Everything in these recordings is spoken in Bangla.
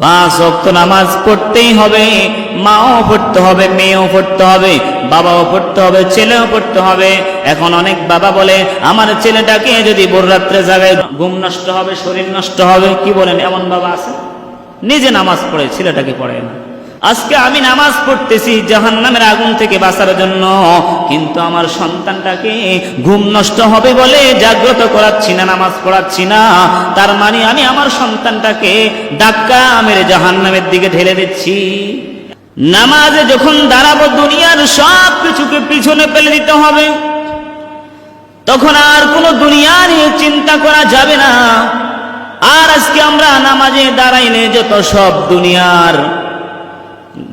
পাঁচ অক্ত নামাজ পড়তেই হবে, মাও পড়তে হবে, মেয়েও পড়তে হবে, বাবাও পড়তে হবে, ছেলেও পড়তে হবে। এখন অনেক বাবা বলে, আমার ছেলেটাকে যদি ভোর রাত্রে জাগায় ঘুম নষ্ট হবে, শরীর নষ্ট হবে। কি বলেন, এমন বাবা আছে? নিজে নামাজ পড়ে, ছেলেটাকে পড়ে না। আজকে আমি নামাজ পড়তেছি জাহান নামের আগুন থেকে বাঁচার জন্য। কিন্তু আমার সন্তানটাকে ঘুম নষ্ট হবে বলে জাগ্রত করাচ্ছি না, নামাজ পড়াচ্ছি না। তার মানে আমি আমার সন্তানটাকে ডাক্কা মেরে জাহান নামের দিকে ঢেলে দিচ্ছি। নামাজে যখন দাঁড়াবো, দুনিয়ার সব কিছুকে পিছনে ফেলে দিতে হবে। তখন আর কোনো দুনিয়া নিয়ে চিন্তা করা যাবে না। আর আজকে আমরা নামাজে দাঁড়াইলে যত সব দুনিয়ার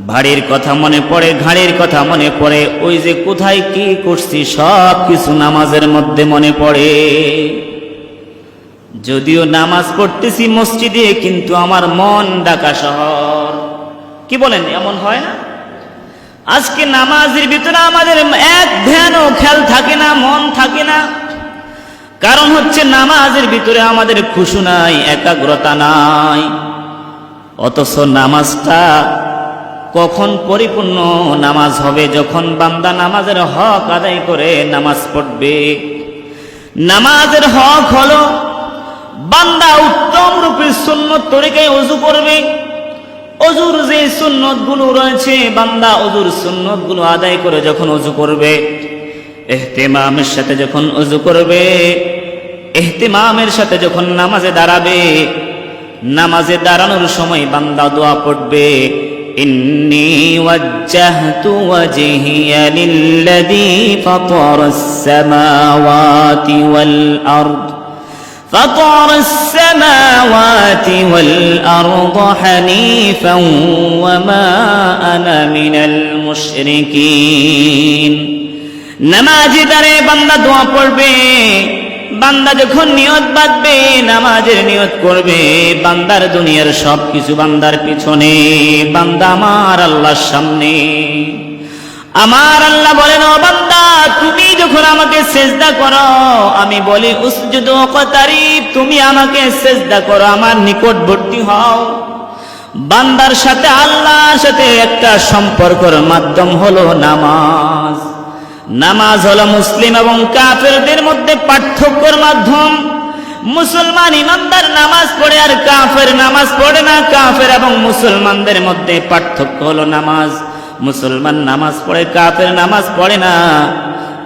ভাড়ির কথা মনে পড়ে, ঘাড়ির কথা মনে পড়ে, ওই যে কোথায় কি করছি সব কিছু নামাজের মধ্যে মনে পড়ে। যদিও নামাজ পড়তেছি মসজিদে, কিন্তু আমার মন ঢাকা শহর। কি বলেন, এমন হয় না? আজকে নামাজের ভিতরে আমাদের এক ধ্যানও খেয়াল থাকে না, মন থাকে না। কারণ হচ্ছে নামাজের ভিতরে আমাদের খুশু নাই, একাগ্রতা নাই। অথচ নামাজটা কখন পরিপূর্ণ নামাজ হবে? যখন বান্দা নামাজের হক আদায় করে নামাজ পড়বে। নামাজের হক হলো, বান্দা উত্তম রূপে সুন্নত তরিকায় অজু করবে। অজুর যে সুন্নতগুলো রয়েছে, বান্দা অজুর সুন্নতগুলো আদায় করে যখন অজু করবে, এহতেমামের সাথে যখন অজু করবে, এহতেমামের সাথে যখন নামাজে দাঁড়াবে, নামাজে দাঁড়ানোর সময় বান্দা দোয়া পড়বে। إني وجهت وجهي للذي فطر السماوات والأرض فطر السماوات والأرض حنيفا وما أنا من المشركين. نماز درے بندہ دعا پڑھ বান্দা যখন নিয়ত বাঁধবে, নামাজের নিয়ত করবে, বান্দার দুনিয়ার সব কিছু বান্দার পিছনে। বান্দা আমার আল্লাহর সামনে। আমার আল্লাহ বলেন, ও বান্দা, তুমি যখন আমাকে সেজদা করো, আমি বলি, উসজুদ কতারিব তুমি আমাকে সেজদা করো, আমার নিকটবর্তী হও। বান্দার সাথে আল্লাহর সাথে একটা সম্পর্কের মাধ্যম হলো নামাজ। নামাজ হলো মুসলিম এবং কাফেরদের মধ্যে পার্থক্যর মাধ্যম। মুসলমান ইমানদার নামাজ পড়ে আর কাফের নামাজ পড়ে না। কাফের এবং মুসলমানদের মধ্যে পার্থক্য হলো নামাজ। মুসলমান নামাজ পড়ে, কাফের নামাজ পড়ে না।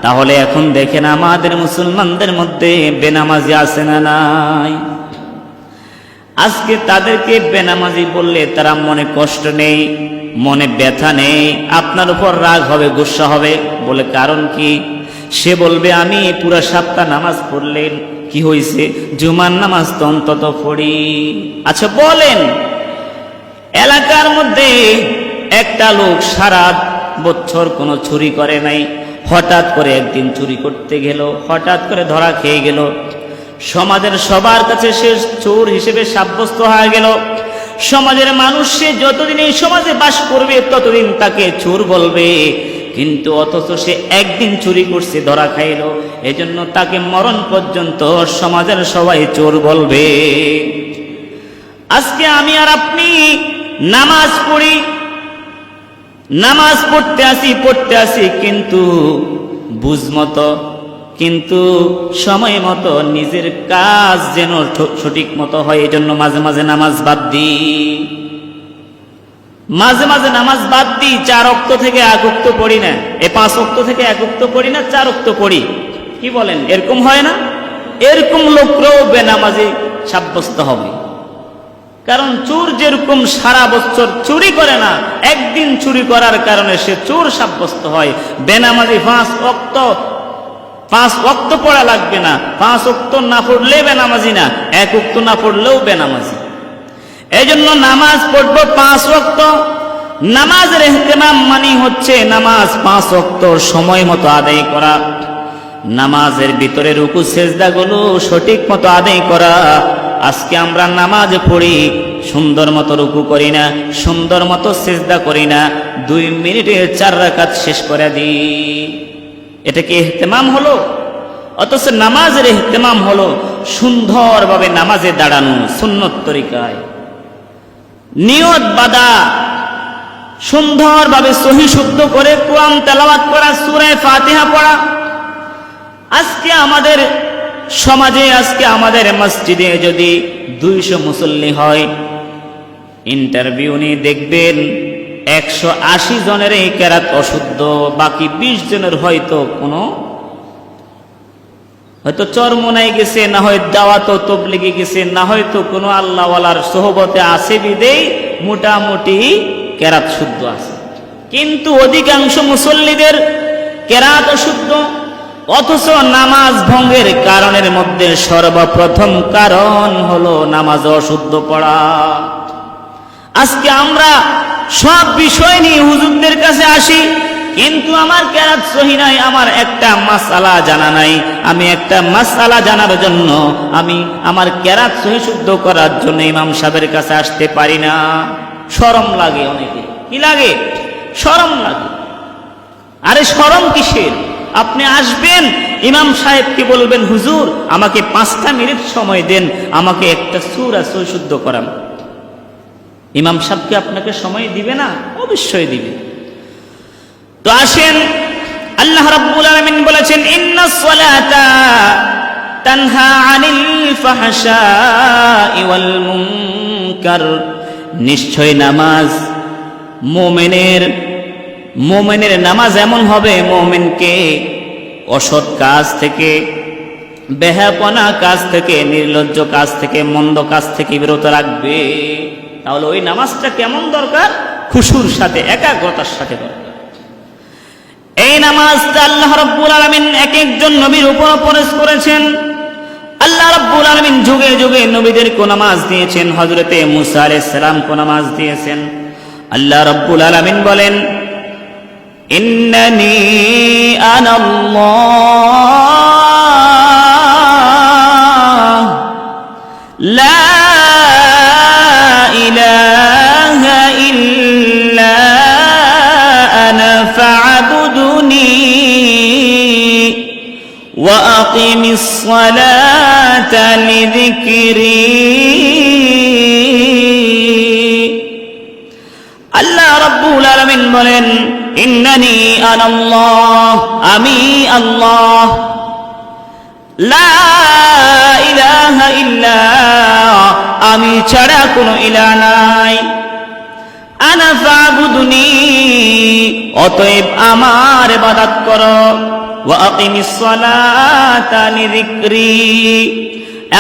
তাহলে এখন দেখেন আমাদের মুসলমানদের মধ্যে বেনামাজি আছে না নাই? আজকে তাদেরকে বেনামাজি বললে তারা মনে কষ্ট নেই। মনে ব্যথা নেই, আপনার উপর রাগ হবে, গুসা হবে। বলে কারণ কি? সে বলবে, আমি পুরো সপ্তাহ নামাজ পড়লেন, কি হয়েছে জুমার নামাজ তো অন্তত পড়ি। আচ্ছা বলেন, এলাকার মধ্যে একটা লোক সারা বছর কোনো চুরি করে নাই, হঠাৎ করে একদিন চুরি করতে গেল, হঠাৎ করে ধরা খেয়ে গেল। সমাজের সবার কাছে সে চোর হিসেবে সাব্যস্ত হয়ে গেল। সমাজের মানুষ সে যতদিন এই সমাজে বাস করবে, ততদিন তাকে চোর বলবে। কিন্তু অথচ সে একদিন চুরি করছে, ধরা খাইল। এজন্য তাকে মরণ পর্যন্ত সমাজের সবাই চোর বলবে। আজকে আমি আর আপনি নামাজ পড়ি, নামাজ পড়তে আসি পড়তে আসি, কিন্তু বুঝ মতো কিন্তু সময় মতো নিজের কাজ যেন সঠিক মতো হয় এই জন্য মাঝে মাঝে নামাজ বাদ দিই। মাঝে মাঝে নামাজ বাদ দিই, চার অক্ত থেকে এক অক্ত পড়ি না। এ পাঁচ অক্ত থেকে এক অক্ত পড়ি না, চার অক্ত পড়ি। কি বলেন, এরকম হয় না? এরকম লোকরাও বেনামাজি সাব্যস্ত হবে। কারণ চোর যেরকম সারা বছর চুরি করে না, একদিন চুরি করার কারণে সে চোর সাব্যস্ত হয়। বেনামাজি ফাঁস অক্ত পাঁচ অক্ত পড়া লাগবে না। পাঁচ অক্ত না পড়লে বেনামাজি না, এক অক্ত না পড়লেও বেনামাজি। এই জন্য নামাজ পড়ব পাঁচ অক্ত নামাজের এহতেমাম মানে হচ্ছে নামাজ পাঁচ অক্ত সময় মতো আদায় করা। নামাজের ভিতরে রুকু, সেজদাগুলো সঠিক মতো আদায় করা। আজকে আমরা নামাজ পড়ি, সুন্দর মতো রুকু করি না, সুন্দর মতো সেজদা করি না। দুই মিনিটে চার রাকাত শেষ করে দিই। এটা কি এহতেমাম হলো? অথচ নামাজের এহতেমাম হলো সুন্দরভাবে নামাজে দাঁড়ানো, সুন্নত তরিকায়। নিয়ত বাদা সুন্দরভাবে সহি শুদ্ধ করে কোরআন তেলাওয়াত করা সুরায় ফাতিহা পড়া। আজকে আমাদের সমাজে, আজকে আমাদের মসজিদে যদি দুইশো মুসল্লি হয় ইন্টারভিউ নিয়ে দেখবেন একশো আশি জনের এই কেরাত অশুদ্ধ, বাকি বিশ জনের হয়তো কোনো, হয়তো চরমোনাই গেছে, না হয় দাওয়াত তবলিগে গেছে, না হয়তো কোনো আল্লাহওয়ালার সোহবতে আছে বিদেই মোটামুটি কেরাত শুদ্ধ আছে। কিন্তু অধিকাংশ মুসল্লিদের কেরাত অশুদ্ধ, অথচ নামাজ ভঙ্গের কারণের মধ্যে সর্বপ্রথম কারণ হলো নামাজ অশুদ্ধ পড়া। আজকে আমরা সব বিষয় নিয়ে হুজুরদের কাছে আসি, কিন্তু আমার কেরাত সহি নাই, আমার একটা মাসালা জানা নাই। আমি একটা মাসালা জানার জন্য আমি আমার কেরাত সহি শুদ্ধ করার জন্য ইমাম সাহেবের কাছে আসতে পারি না। শরম লাগে অনেকে। কি লাগে? শরম লাগে। আরে শরম কিসের? আপনি আসবেন, ইমাম সাহেবকে বলবেন, হুজুর, আমাকে পাঁচটা মিনিট সময় দেন, আমাকে একটা সুর আর সহি শুদ্ধ করান। ইমাম সাহেবকে আপনাকে সময় দিবে না? অবশ্যই দিবে। তো আসেন, আল্লাহ রাব্বুল আলামিন বলেছেন ইন্নাস সালাতা তানহা আনিল ফাহশাই ওয়াল মুনকার। নিশ্চয় নামাজ মুমিনের মুমিনের নামাজ এমন হবে, মুমিনকে অসৎ কাজ থেকে বেহাপনা কাজ থেকে, নির্লজ্জ কাজ থেকে, মন্দ কাজ থেকে বিরত রাখবে। তাহলে ওই নামাজটা কেমন দরকার? খুশুর সাথে, একাগ্রতার সাথে দরকার। এই নামাজটা আল্লাহ রব্বুল আলমিন এক একজন নবীর উপর পরেশ করেছেন। আল্লাহ রব্বুল আলমিন যুগে যুগে নবীদের নামাজ দিয়েছেন হজরতে মুসা আলাইহিস সালাম নামাজ দিয়েছেন। আল্লাহ রব্বুল আলমিন বলেন, ইন্নানি আনাল্লাহ لا إله إلا أنا فاعبدني وأقم الصلاة لذكري আল্লাহ রব্বুল আলামিন বলেন ইন্নানি আনাল্লাহ আমি আল্লাহ লা ইলাহা ইল্লা আমি ছাড়া কোনো ইলা নাই। আনা ফাবুদুনি, অতএব আমার ইবাদত করো। ওয়া আকিমিস সালাতা লিযিকরি,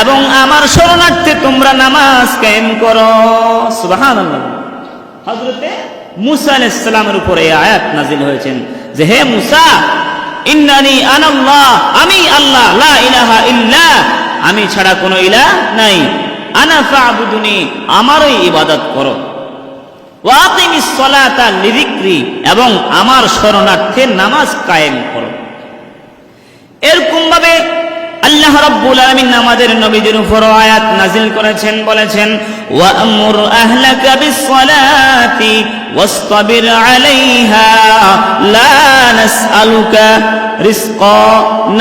এবং আমার শরণার্থে তোমরা নামাজ কায়েম করো। সুবহানাল্লাহ। হযরতে মুসা আলাইহিস সালামের উপরে আয়াত নাজিল হয়েছেন যে, হে মুসা, ইন্নানি আনাল্লাহ, আমি আল্লাহ, লা ইলাহা ইল্লা, আমি ছাড়া কোনো ইলা নাই। আনা আমারই ইবাদত করো। ওয়াকিমিস সালাতা লিযিকরি, এবং আমার শরণার্থে নামাজ কায়েম করো। এরকম ভাবে আল্লাহ রাব্বুল আলামিন আমাদের নবীদের উপর আয়াত নাজিল করেছেন, বলেছেন ওয়ামুর আহলাকা বিসসালাতি ওয়াসতাবির আলাইহা, লা নাসআলুকা রিজকা,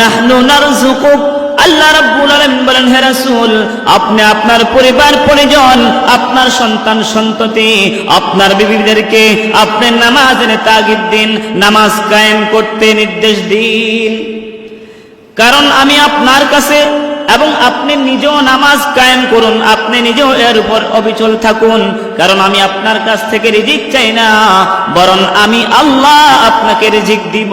নাহনু নারযুকুক আল্লাহ রাব্বুল আলামিন বলেন, হে রাসূল, আপনি আপনার পরিবার, পরিজন, আপনার সন্তান, সন্ততি, আপনার বিবিদেরকে আপনি নামাজের তাগিদ দিন, নামাজ কায়েম করতে নির্দেশ দিন। কারণ আমি আপনার কাছে এবং আপনি নিজেও নামাজ কায়েম করুন, আপনি নিজেও এর উপর অবিচল থাকুন। কারণ আমি আপনার কাছ থেকে রিজিক চাই না, বরং আমি আল্লাহ আপনাকে রিজিক দিব।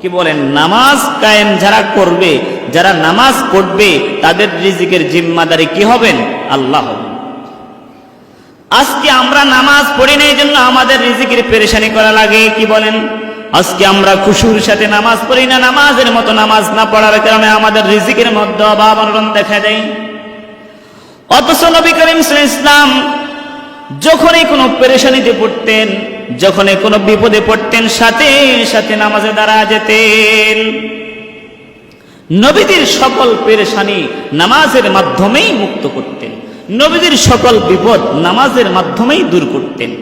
কি বলেন, নামাজ কায়েম যারা করবে, যারা নামাজ পড়বে, তাদের রিজিকের জিম্মাদারি কি হবেন? আল্লাহ আজকে আমরা নামাজ পড়ি না এই জন্য আমাদের রিজিকের পেরেশানি করা লাগে, কি বলেন? আজকে আমরা খুশুর সাথে নামাজ পড়ি না, নামাজের মতো নামাজ না পড়ার কারণে আমাদের রিজিকের মধ্যে অভাব অনটন দেখা দেয়। অথচ নবী করিম ইসলাম যখনই কোনো পেরেশানিতে পড়তেন যখনই কোনো বিপদে পড়তেন, সাথে সাথে নামাজে দাঁড়া যেতেন। নবীদের সকল পেরেশানি নামাজের মাধ্যমেই মুক্ত করতেন। নবীদের সকল বিপদ নামাজের মাধ্যমেই দূর করতেন।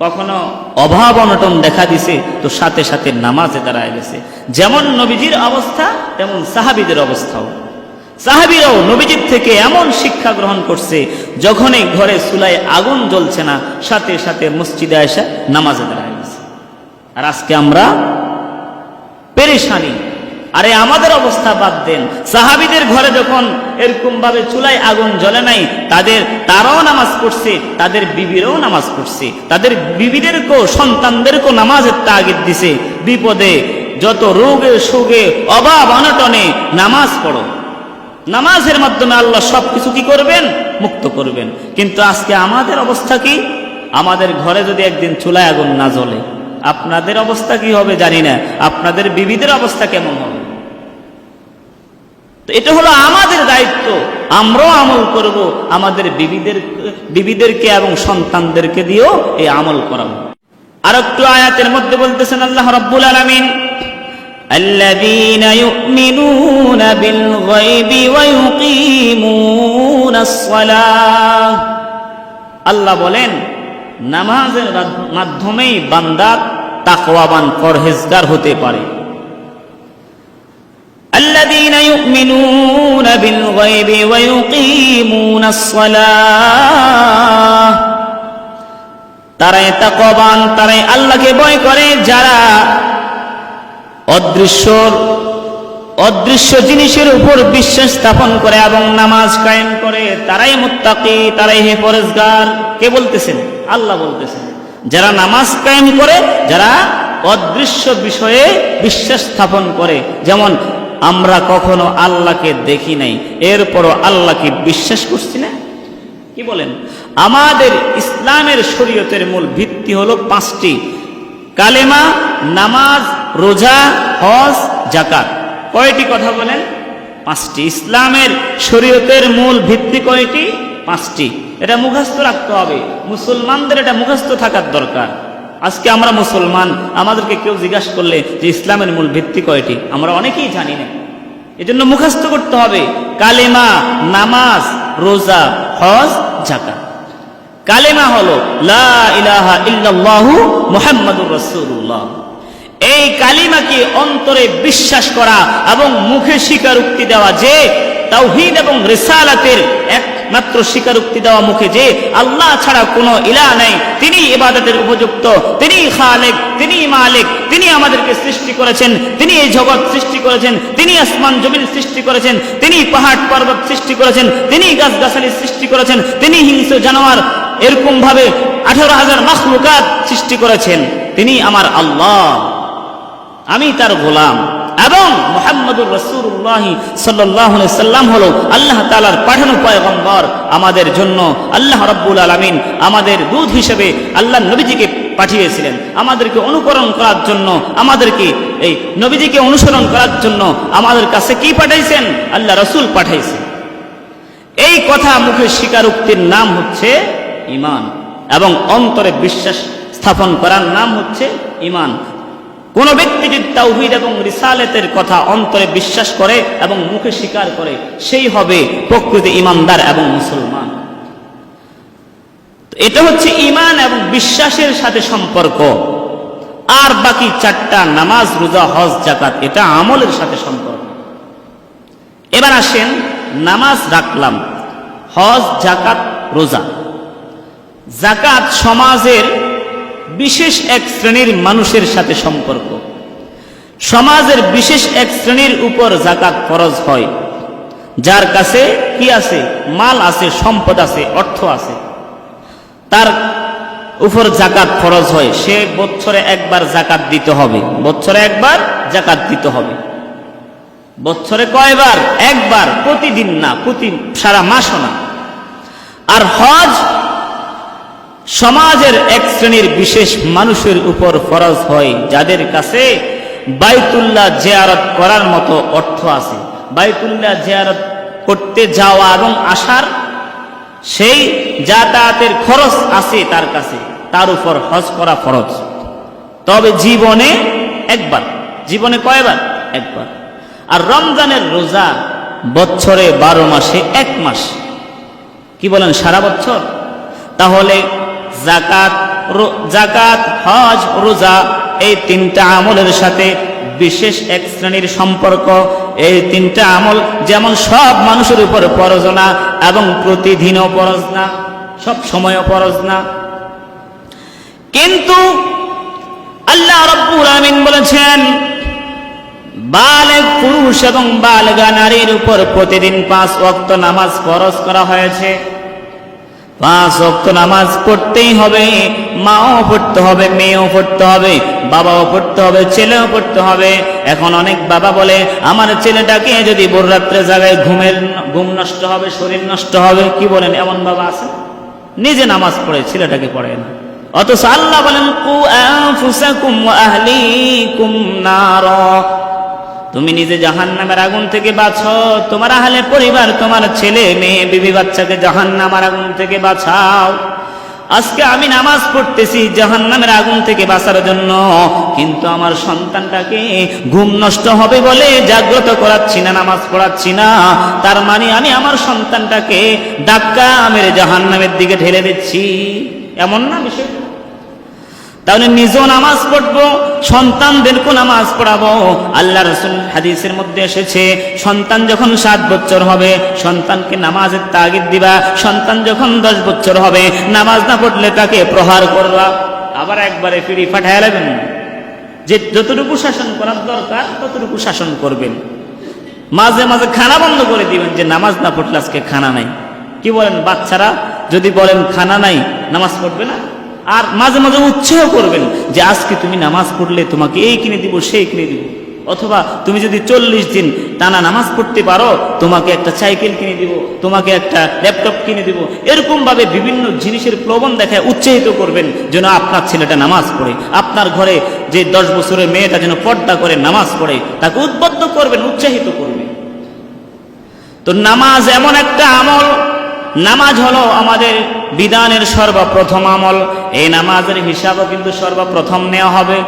কখনো অভাব অনটন দেখা দিছে, তো সাথে সাথে নামাজে দাঁড়ায় গেছে। যেমন নবীজির অবস্থা, তেমন সাহাবিদের অবস্থাও। সাহাবিরাও নবীজির থেকে এমন শিক্ষা গ্রহণ করছে, যখনই ঘরে চুলায় আগুন জ্বলছে না, সাথে সাথে মসজিদে এসে নামাজে দাঁড়ায় গেছে। আর আজকে আমরা পেরেশানি। আরে আমাদের অবস্থা বাদ দেন। সাহাবিদের ঘরে যখন এরকম ভাবে চুলায় আগুন জ্বলে নাই, তাদের, তারাও নামাজ পড়ছে, তাদের বিবিরও নামাজ পড়ছে, তাদের বিবিদেরকেও, সন্তানদেরকেও নামাজের তাগিদ দিছে। বিপদে যত রোগে, সুগে, অভাব, অনটনে নামাজ পড়ো। নামাজের মাধ্যমে আল্লাহ সব কিছু কি করবেন? মুক্ত করবেন। কিন্তু আজকে আমাদের অবস্থা কি? আমাদের ঘরে যদি একদিন চুলায় আগুন না জ্বলে, আপনাদের অবস্থা কি হবে জানি না। আপনাদের বিবিদের অবস্থা কেমন হবে? এটা হলো আমাদের দায়িত্ব। আমরাও আমল করব। আমাদের বিবিদের, বিবিদেরকে এবং সন্তানদেরকে দিয়েও এই আমল করাবো আর একটু আয়াতের মধ্যে বলতেছেন আল্লাহ রাব্বুল আলামিন الذين يؤمنون بالغيب ويقيمون الصلاة আল্লাহ বলেন নামাজের মাধ্যমেই বান্দা তাকওয়াবান পরহেজগার হতে পারে الذين يؤمنون بالغيب ويقيمون الصلاة তারাই তাকওয়াবান তারাই আল্লাহকে ভয় করে যারা অদৃশ্য অদৃশ্য জিনিসের উপর বিশ্বাস স্থাপন করে এবং নামাজ কায়েম করে, তারাই মুত্তাকি, তারাই হে পরেজগার। কে বলতেছেন? আল্লাহ বলতেছেন। যারা নামাজ কায়েম করে, যারা অদৃশ্য বিষয়ে বিশ্বাস স্থাপন করে, যেমন আমরা কখনো আল্লাহকে দেখি নাই, এরপরও আল্লাহকে বিশ্বাস করছি না? কি বলেন? আমাদের ইসলামের শরীয়তের মূল ভিত্তি হলো পাঁচটি। কালেমা, নামাজ রোজা, হজ জাকাত কয়টি কথা বলেন? পাঁচটি। ইসলামের শরীয়তের মূল ভিত্তি কয়টি? পাঁচটি। এটা মুখস্থ রাখতে হবে। মুসলমানদের এটা মুখস্থ থাকার দরকার। আজকে আমরা মুসলমান, আমাদেরকে কেউ জিজ্ঞাসা করলে যে ইসলামের মূল ভিত্তি কয়টি? আমরা অনেকেই জানি না। এজন্য মুখস্থ করতে হবে। কালেমা, নামাজ, রোজা, হজ জাকাত কালেমা হলো লা ইলাহা ইল্লাল্লাহু মুহাম্মাদুর রাসূলুল্লাহ। এই কালিমাকে অন্তরে বিশ্বাস করা এবং মুখে স্বীকারোক্তি দেওয়া যে তাওহীদ এবং রিসালাতের একমাত্র স্বীকারোক্তি দেওয়া মুখে যে আল্লাহ ছাড়া কোনো ইলা নেই, তিনি ইবাদতের উপযুক্ত, তিনি খালেক, তিনি মালিক, তিনি আমাদেরকে সৃষ্টি করেছেন, তিনি এই জগৎ সৃষ্টি করেছেন, তিনি আসমান জমিন সৃষ্টি করেছেন, তিনি পাহাড় পর্বত সৃষ্টি করেছেন, তিনি গাছগাছালি সৃষ্টি করেছেন, তিনি হিংস্র জানোয়ার এরকম ভাবে আঠারো হাজার মখলুকাত সৃষ্টি করেছেন, তিনি আমার আল্লাহ। আমি তার গোলাম। এবং মোহাম্মদুর রসুল্লাহ সাল্লাহ সাল্লাম হলো আল্লাহ তালার পাঠানো পয়গম্বর আমাদের জন্য। আল্লাহ রব্বুল আলমিন আমাদের দুধ হিসেবে আল্লাহ নবীজিকে পাঠিয়েছিলেন। আমাদেরকে অনুকরণ করার জন্য, আমাদেরকে এই নবীজিকে অনুসরণ করার জন্য আমাদের কাছে কি পাঠাইছেন? আল্লাহ রসুল পাঠাইছেন এই কথা মুখে স্বীকারোক্তির নাম হচ্ছে ইমান এবং অন্তরে বিশ্বাস স্থাপন করার নাম হচ্ছে ইমান কোন ব্যক্তি যদি তাওহিদ এবং রিসালেতের কথা অন্তরে বিশ্বাস করে এবং মুখে স্বীকার করে, সেই হবে প্রকৃতি ইমানদার এবং মুসলমান। এটা হচ্ছে ইমান এবং বিশ্বাসের সাথে সম্পর্ক। আর বাকি চারটা নামাজ, রোজা, হজ জাকাত এটা আমলের সাথে সম্পর্ক। এবার আসেন, নামাজ রাখলাম, হজ জাকাত রোজা। জাকাত সমাজের বিশেষ এক শ্রেণির মানুষের সাথে সম্পর্ক। সমাজের বিশেষ এক শ্রেণির উপর জাকাত ফরজ হয়। যার কাছে কি আছে? মাল আছে, সম্পদ আছে, অর্থ আছে। তার উপর জাকাত ফরজ হয়। সে বছরে একবার জাকাত দিতে হবে। বছরে একবার জাকাত দিতে হবে। বছরে কয়বার? একবার। প্রতিদিন না, প্রতি সারা মাসও না। আর হজ সমাজের এক শ্রেণির বিশেষ মানুষের উপর ফরজ হয়, যাদের কাছে বাইতুল্লাহ জিয়ারত করার মতো অর্থ আছে। বাইতুল্লাহ জিয়ারত করতে যাওয়া এবং আসার সেই যাতায়াতের খরচ আছে তার কাছে। তার উপর হজ করা ফরজ। তবে জীবনে একবার, জীবনে কয়বার? একবার। আর রমজানের রোজা বছরে বারো মাসে এক মাস। কি বলেন, সারা বছর? তাহলে জাকাত জাকাত হজ, রোজা এই তিনটা আমলের সাথে বিশেষ এক শ্রেণির সম্পর্ক। এই তিনটা আমল যেমন সব মানুষের উপর ফরজ না এবং প্রতিদিনও ফরজ না, সব সময়ও ফরজ না। কিন্তু আল্লাহ রব্বুল আমিন বলেছেন বালেগ পুরুষ এবং বালগা নারীর উপর প্রতিদিন পাঁচ ওয়াক্ত নামাজ ফরজ করা হয়েছে। পাঁচ ওয়াক্ত নামাজ পড়তেই হবে, মাও পড়তে হবে, মেয়েও পড়তে হবে, বাবাও পড়তে হবে, ছেলেও পড়তে হবে। এখন অনেক বাবা বলে, আমার ছেলেটাকে যদি ভোর রাত্রে জায়গায় ঘুমের, ঘুম নষ্ট হবে, শরীর নষ্ট হবে, কি বলেন, এমন বাবা আছে? নিজে নামাজ পড়ে, ছেলেটাকে পড়ে না। অথচ আল্লাহ বলেন, কু আহলিকুম নারা। তুমি নিজে জাহান নামের আগুন থেকে বাঁচো। তোমার আহলে পরিবার, তোমার ছেলে, মেয়ে, বিবি বাচ্চাকে জাহান নামের আগুন থেকে বাঁচাও। আজকে আমি নামাজ পড়তেছি জাহান নামের আগুন থেকে বাঁচার জন্য। কিন্তু আমার সন্তানটাকে ঘুম নষ্ট হবে বলে জাগ্রত করাচ্ছি না, নামাজ পড়াচ্ছি না। তার মানে আমি আমার সন্তানটাকে ডাক্কা মেরে জাহান নামের দিকে ঢেলে দিচ্ছি। এমন না বিষয় তাহলে নিজেও নামাজ পড়ব সন্তানদেরকেও নামাজ পড়াবো। আল্লাহ রসুল হাদিসের মধ্যে এসেছে, সন্তান যখন সাত বছর হবে, সন্তানকে নামাজের তাগিদ দিবা। সন্তান যখন দশ বছর হবে, নামাজ না পড়লে তাকে প্রহার করবা। আবার একবারে ফিরি পাঠায় লাগবেন যে যতটুকু শাসন করার দরকার, ততটুকু শাসন করবেন। মাঝে মাঝে খানা বন্ধ করে দিবেন যে নামাজ না পড়লে আজকে খানা নাই। কি বলেন বাচ্চারা? যদি বলেন খানা নাই, নামাজ পড়বে না? আর মাঝে মাঝে উৎসাহ করবেন যে আজকে তুমি নামাজ পড়লে তোমাকে এই কিনে দিব, সেই কিনে দিব। অথবা তুমি যদি চল্লিশ দিন টানা নামাজ পড়তে পারো, তোমাকে একটা সাইকেল কিনে দিব, তোমাকে একটা ল্যাপটপ কিনে দিব। এরকম ভাবে বিভিন্ন জিনিসের প্রবণ দেখায় উৎসাহিত করবেন যেন আপনার ছেলেটা নামাজ পড়ে, আপনার ঘরে যে দশ বছরের মেয়েটা যেন পর্দা করে নামাজ পড়ে, তাকে উদ্বুদ্ধ করবেন, উৎসাহিত করবেন। তো নামাজ এমন একটা আমল নামাজ হলো আমাদের বিধানের সর্বপ্রথম আমল। এই নামাজের হিসাবও কিন্তু সর্বপ্রথম নেওয়া হবে।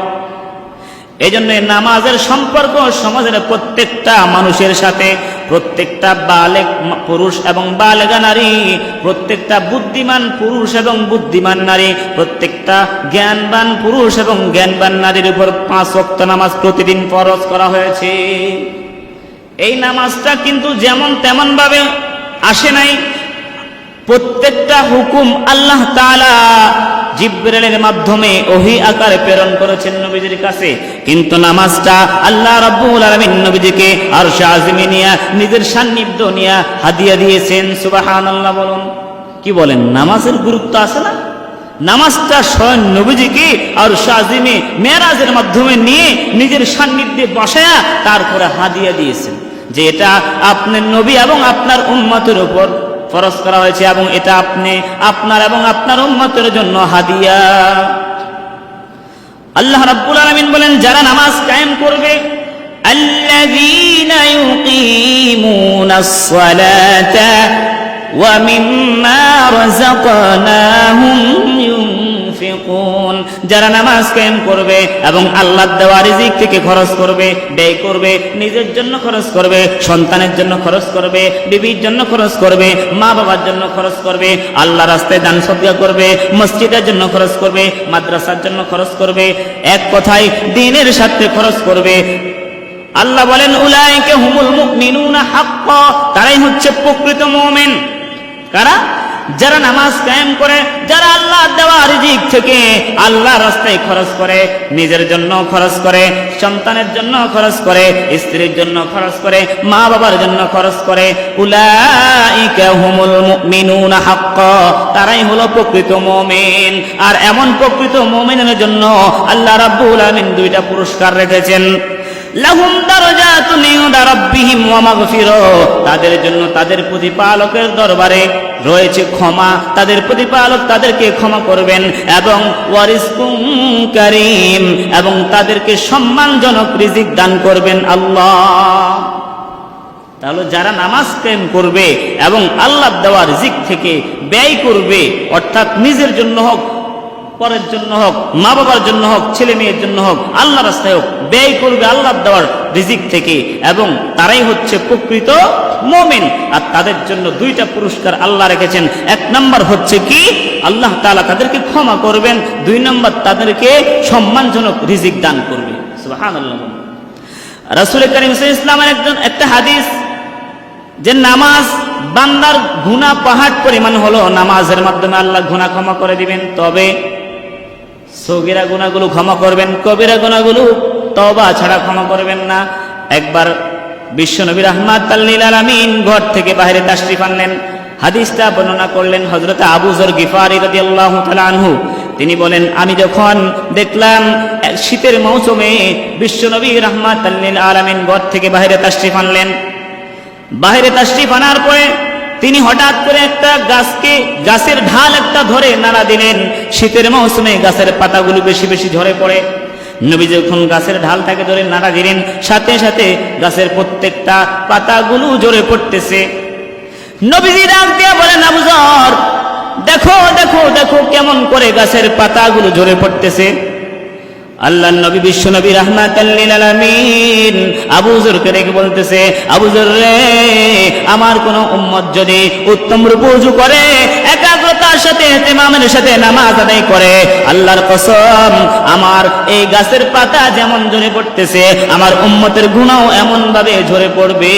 এই জন্য নামাজের সম্পর্ক সমাজের প্রত্যেকটা মানুষের সাথে প্রত্যেকটা বালেক পুরুষ এবং বালেগা নারী, প্রত্যেকটা বুদ্ধিমান পুরুষ এবং বুদ্ধিমান নারী, প্রত্যেকটা জ্ঞানবান পুরুষ এবং জ্ঞানবান নারীর উপর পাঁচ ওয়াক্ত নামাজ প্রতিদিন ফরজ করা হয়েছে। এই নামাজটা কিন্তু যেমন তেমন ভাবে আসে নাই প্রত্যেকটা হুকুম আল্লাহ তাআলা জিব্রাইলের মাধ্যমে ওহি আকারে প্রেরণ করেছেন নবীজির কাছে। কিন্তু নামাজটা আল্লাহ রাব্বুল আলামিন নবীজিকে আর শাহজিমে নিয়া, নিজের সান্নিধ্য নিয়া হাদিয়া দিয়েছেন। সুবাহান আল্লাহ বলুন। কি বলেন? নামাজের গুরুত্ব আছে না? নামাজটা স্বয়ং নবীজিকে আর শাহজিমে মেরাজের মাধ্যমে নিয়ে নিজের সান্নিধ্যে বসায়া তারপরে হাদিয়া দিয়েছেন যে এটা আপনার নবী এবং আপনার উম্মতের উপর। ফরজ করা হয়েছে এবং এটা আপনি আপনার এবং আপনার উম্মতের জন্য হাদিয়া। আল্লাহ রাব্বুল আলামিন বলেন, যারা নামাজ কায়েম করবে ইউকিমুনাস সালাতা ওয়া মিম্মা রাযাকনাহুম ইউনফিকুন যারা নামাজ কায়েম করবে এবং আল্লাহর দেওয়া রিজিক থেকে খরচ করবে, ব্যয় করবে, নিজের জন্য খরচ করবে, সন্তানের জন্য খরচ করবে, বিবির জন্য খরচ করবে মা বাবার জন্য খরচ করবে আল্লাহ রাস্তায় দান সদ্গা করবে, মসজিদের জন্য খরচ করবে, মাদ্রাসার জন্য খরচ করবে, এক কথায় দিনের সাথে খরচ করবে। আল্লাহ বলেন, উলাইকে হুমুল মুমিনুনা হাক্কা, তারাই হচ্ছে প্রকৃত মুমিন। কারা? যারা নামাজ কায়েম করে, যারা আল্লাহ দেওয়া রিজিক থেকে আল্লাহ রাস্তায় খরচ করে, নিজের জন্য খরচ করে, সন্তানের জন্য খরচ করে, স্ত্রীর জন্য খরচ করে, মা বাবার জন্য খরচ করে, উলাইকা হুমুল মুমিনুনা হাক্কা। তারাই হলো প্রকৃত মুমিন। আর এমন প্রকৃত মুমিনের জন্য আল্লাহ রাব্বুল আমিন দুইটা পুরস্কার রেখেছেন। লাহুম দারাজাতুন মাগফিরা। তাদের জন্য তাদের প্রতিপালকের দরবারে রয়েছে ক্ষমা। তাদের প্রতিপালক তাদেরকে ক্ষমা করবেন এবং এবং তাদেরকে সম্মানজনক রিজিক দান করবেন আল্লাহ। তাহলে যারা নামাজ কায়েম করবে এবং আল্লাহ দেওয়া রিজিক থেকে ব্যয় করবে, অর্থাৎ নিজের জন্য হোক পরের জন্য হোক, মা বাবার জন্য হোক, ছেলে মেয়ের জন্য হোক, আল্লাহ রাস্তায় হোক, ব্যয় করবে আল্লাহ দেওয়ার রিজিক থেকে এবং তারাই হচ্ছে প্রকৃত মোমেন। আর তাদের জন্য দুইটা পুরস্কার আল্লাহ রেখেছেন। এক নম্বর হচ্ছে কি? আল্লাহ তাআলা তাদেরকে ক্ষমা করবেন। দুই নম্বর তাদেরকে সম্মানজনক রিজিক দান করবে। সুবহানাল্লাহ। রাসুল করিম ইসলামের একজন একটা হাদিস যে নামাজ বান্দার গুণা পাহাড় পরিমাণ হলো, নামাজের মাধ্যমে আল্লাহ গুণা ক্ষমা করে দিবেন। তবে সগিরা গুণাগুলো ক্ষমা করবেন, কবিরা গুণাগুলো তবা ছাড়া ক্ষমা করবেন না। একবার বিশ্বনবী রহমাত আলামিন ঘর থেকে বাইরে তাশরিফ আনলেন। হাদিসটা বর্ণনা করলেন হজরত আবু জর গিফারি রাদিয়াল্লাহু তাআলা আনহু। তিনি বলেন, আমি যখন দেখলাম, শীতের মৌসুমে বিশ্বনবী রহমাত আলামিন ঘর থেকে বাইরে তাশরিফ আনলেন। বাইরে তাশরিফ আনার পরে তিনি হঠাৎ করে একটা গাছকে, গাছের ঢাল একটা ধরে নাড়া দিলেন। শীতের মৌসুমে গাছের পাতাগুলো বেশি বেশি ঝরে পড়ে। নবী যখন গাছের ঢালটাকে ধরে নাড়া দিলেন, সাথে সাথে গাছের প্রত্যেকটা পাতাগুলো ঝরে পড়তেছে। নবীজি ডাক দিয়ে বলেন দেখো দেখো দেখো কেমন করে গাছের পাতাগুলো ঝরে পড়তেছে। আল্লাহ নবী বিশ্ব নবী জরকে রেখে বলতেছে রে, আমার কোন উম্মত যদি উত্তম রূপজু করে, একাগ্রতার সাথে ইমামের সাথে নামাজ আদায় করে, আল্লাহর কসম, আমার এই গাছের পাতা যেমন ঝরে পড়তেছে, আমার উম্মতের গুণাও এমন ভাবে ঝরে পড়বে।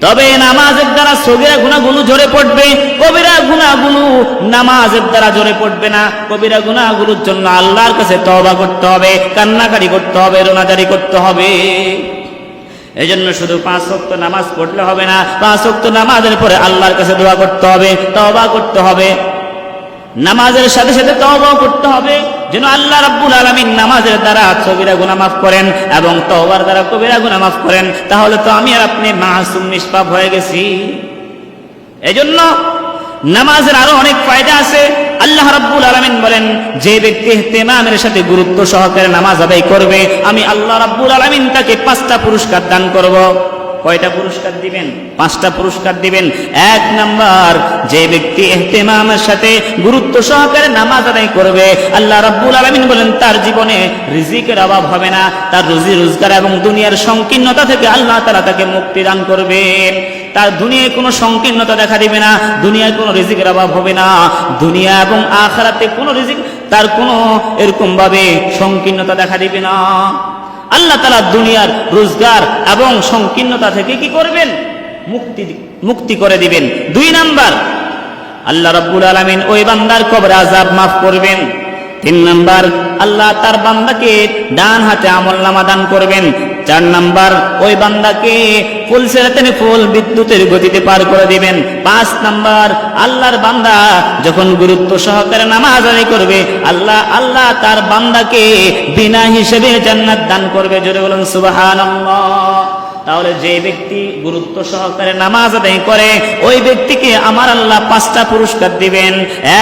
তবে নামাজের দ্বারা সগিরা গুণাগুলো ঝরে পড়বে, কবিরা গুণাগুলো নামাজের দ্বারা ঝরে পড়বে না। কবিরা গুণাগুলোর জন্য আল্লাহর কাছে তওবা করতে হবে কান্নাকারি করতে হবে, রোনাজারি করতে হবে। এই জন্য শুধু পাঁচ ওয়াক্ত নামাজ পড়লে হবে না, পাঁচ ওয়াক্ত নামাজের পরে আল্লাহর কাছে দোয়া করতে হবে, তওবা করতে হবে। নামাজের সাথে সাথে তওবাও করতে হবে। যেন আল্লাহ রাব্বুল আলামিন নামাজের দ্বারা কবিরা গুনাহ মাফ করেন এবং তওবার দ্বারা কবিরা গুনাহ মাফ করেন তাহলে তো আমি আর আপনি মাসুম নিষ্পাপ হয়ে গেছি। এজন্য নামাজের আরও অনেক ফায়দা আছে। আল্লাহ রাব্বুল আলামিন বলেন, যে ব্যক্তি ইহতিমামের সাথে গুরুত্ব সহকারে নামাজ আদায় করবে, আমি আল্লাহ রাব্বুল আলামিন তাকে পাঁচটা পুরস্কার দান করব। কয়টা পুরস্কার দিবেন? পাঁচটা পুরস্কার দিবেন। এক নাম্বার, যে ব্যক্তি এহতেমামের সাথে গুরুত্ব সহকারে নামাজ আদায় করবে, আল্লাহ রব্বুল আলামিন বলেন, তার জীবনে রিজিকের অভাব হবে না। তার রুজি রোজগার এবং দুনিয়ার সংকীর্ণতা থেকে আল্লাহ তাআলা তাকে মুক্তি দান করবেন। তার দুনিয়ায় কোনো সংকীর্ণতা দেখা দিবে না, দুনিয়ায় কোনো রিজিকের অভাব হবে না। দুনিয়া এবং আখরাতে কোনো রিজিক, তার কোনো এরকম ভাবে সংকীর্ণতা দেখা দিবে না। আল্লাহ তালা দুনিয়ার রোজগার এবং সংকীর্ণতা থেকে কি করবেন? মুক্তি মুক্তি করে দিবেন। দুই নাম্বার, আল্লাহ রব্বুল আলমিন ওই বান্দার কবর আজাব মাফ করবেন। তিন নাম্বার, আল্লাহ তার বান্দাকে ডান হাতে আমল নামা দান করবেন। চার নাম্বার, ওই বান্দাকে ফুল সেরাতেনে ফুল বিদ্যুতের গতিতে পার করে দিবেন। পাঁচ নাম্বার, আল্লাহর বান্দা যখন গুরুত্ব সহকারে নামাজ আদায় করবে, আল্লাহ আল্লাহ তার বান্দাকে বিনা হিসেবে জান্নাত দান করবে। জোরে বলুন, সুবহানাল্লাহ। তাহলে যে ব্যক্তি গুরুত্ব সহকারে নামাজ আদায় করে, ওই ব্যক্তিকে আমার আল্লাহ পাঁচটা পুরস্কার দিবেন।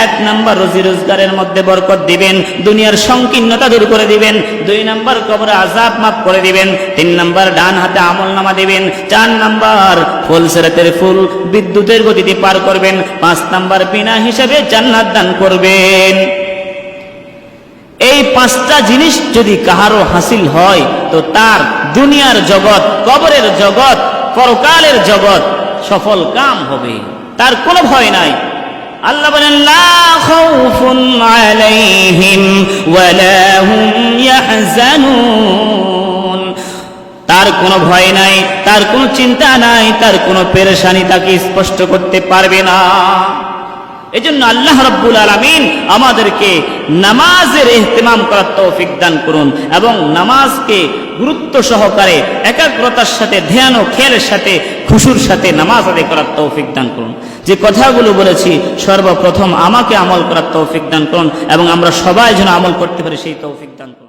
এক নাম্বার রোজি রোজগারের মধ্যে বরকত দিবেন, দুনিয়ার সংকীর্ণতা দূর করে দিবেন, দুই নাম্বার কবরে আজাব মাফ করে দিবেন, তিন নাম্বার ডান হাতে আমল নামা দিবেন, চার নাম্বার ফুল সেরাতের ফুল বিদ্যুতের গতিতে পার করবেন, পাঁচ নাম্বার বিনা হিসেবে জান্নাত দান করবেন। এই পাঁচটা জিনিস যদি কাহারও হাসিল হয়, তো তার দুনিয়ার জগৎ, কবরের জগৎ, পরকালের জগৎ, সফল কাম হবে। তার কোনো ভয় নাই। আল্লাহ বলেন তার কোনো ভয় নাই, তার কোনো চিন্তা নাই, তার কোনো পেরেশানি তাকে স্পষ্ট করতে পারবে না। এজন্য আল্লাহ রব্বুল আলমিন আমাদেরকে নামাজের এহতেমাম করার তৌফিক দান করুন এবং নামাজকে গুরুত্ব সহকারে, একাগ্রতার সাথে, ধ্যান ও খেয়ালের সাথে, খুশুর সাথে নামাজ আদায় করার তৌফিক দান করুন। যে কথাগুলো বলেছি, সর্বপ্রথম আমাকে আমল করার তৌফিক দান করুন এবং আমরা সবাই যেন আমল করতে পারি সেই তৌফিক দান করুন।